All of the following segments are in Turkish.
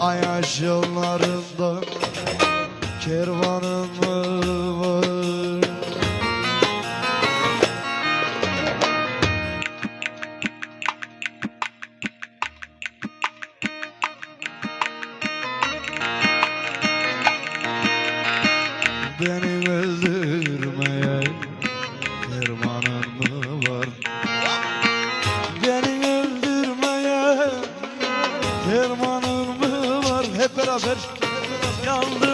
Ayaş yollarında kervanın beraber Yandım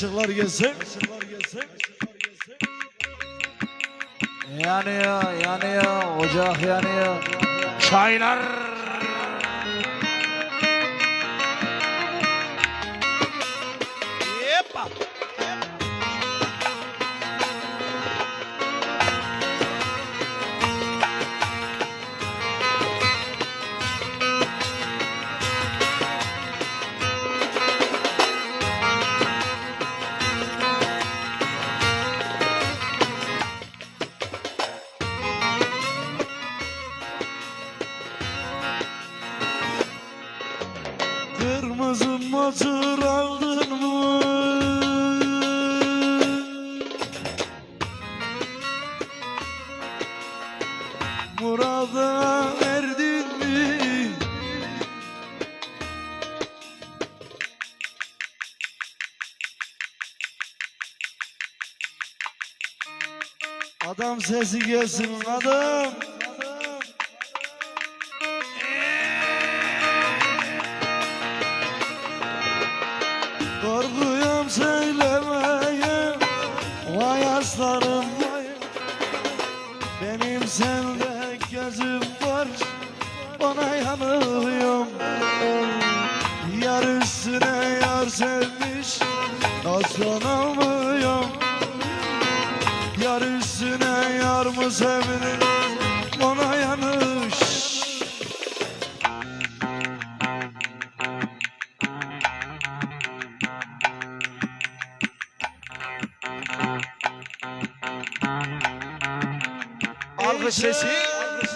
Kaşıklar gelsin Yanıyor, yanıyor, ocak yanıyor. Çaylar Adam sesi gelsin adam. Korkuyorum söylemeye Vay aslanım vay. Benim sende gözüm var. Ona yanıyorum Yar üstüne yar sevmiş. Aslanamıyorum Alkış sesi. Bir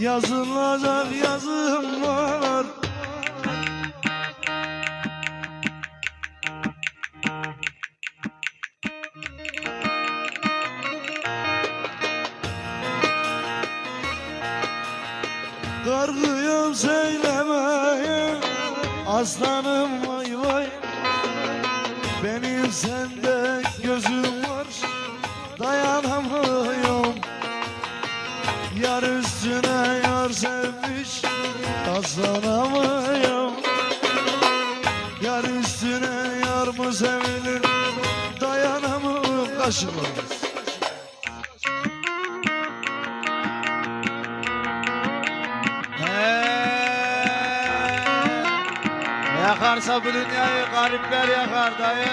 Yazılacak yazım var. Korkuyorum söylemeye Aslanım Dayanamıyorum Kaşıklar He. Yakarsa bu dünyayı garipler yakar dayı.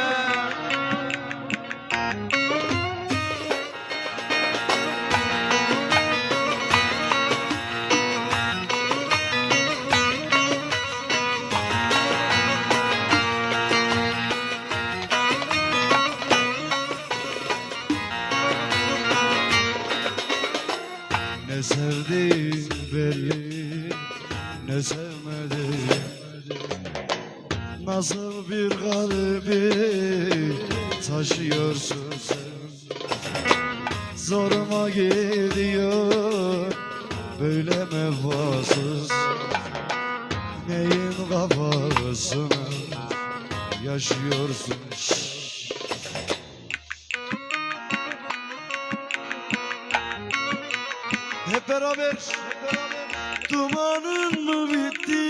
Nasıl bir kalbi taşıyorsun Zoruma gidiyor böyle mevasız Neyin kafasına yaşıyorsun. Hep beraber, hep beraber. Dumanın mı bitti?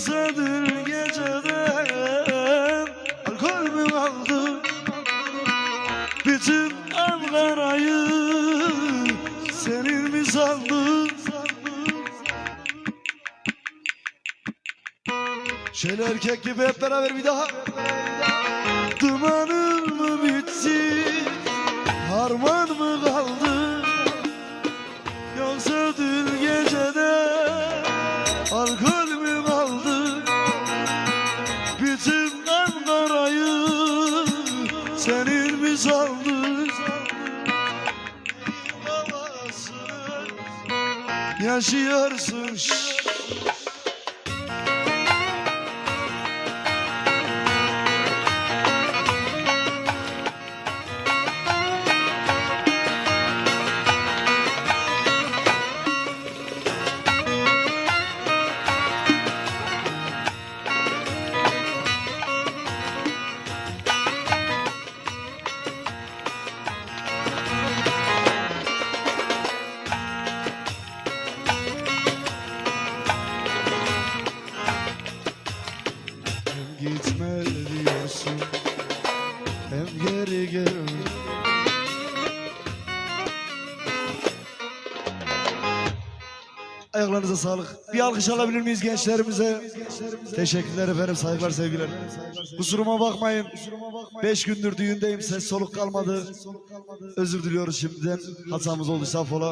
Yoksa geceden alkol mü kaldı? Bütün Ankara'yı senin mi sandın? Şöyle erkek gibi hep beraber bir daha. Dumanın senin sandın? Havasını Yaşıyorsun şşş. Ayaklarınıza sağlık. Bir alkış alabilir miyiz gençlerimize? Teşekkürler efendim. Saygılar sevgiler. Kusuruma bakmayın. Beş gündür düğündeyim. Ses soluk kalmadı. Özür diliyoruz şimdiden. Hatamız olduysa affola.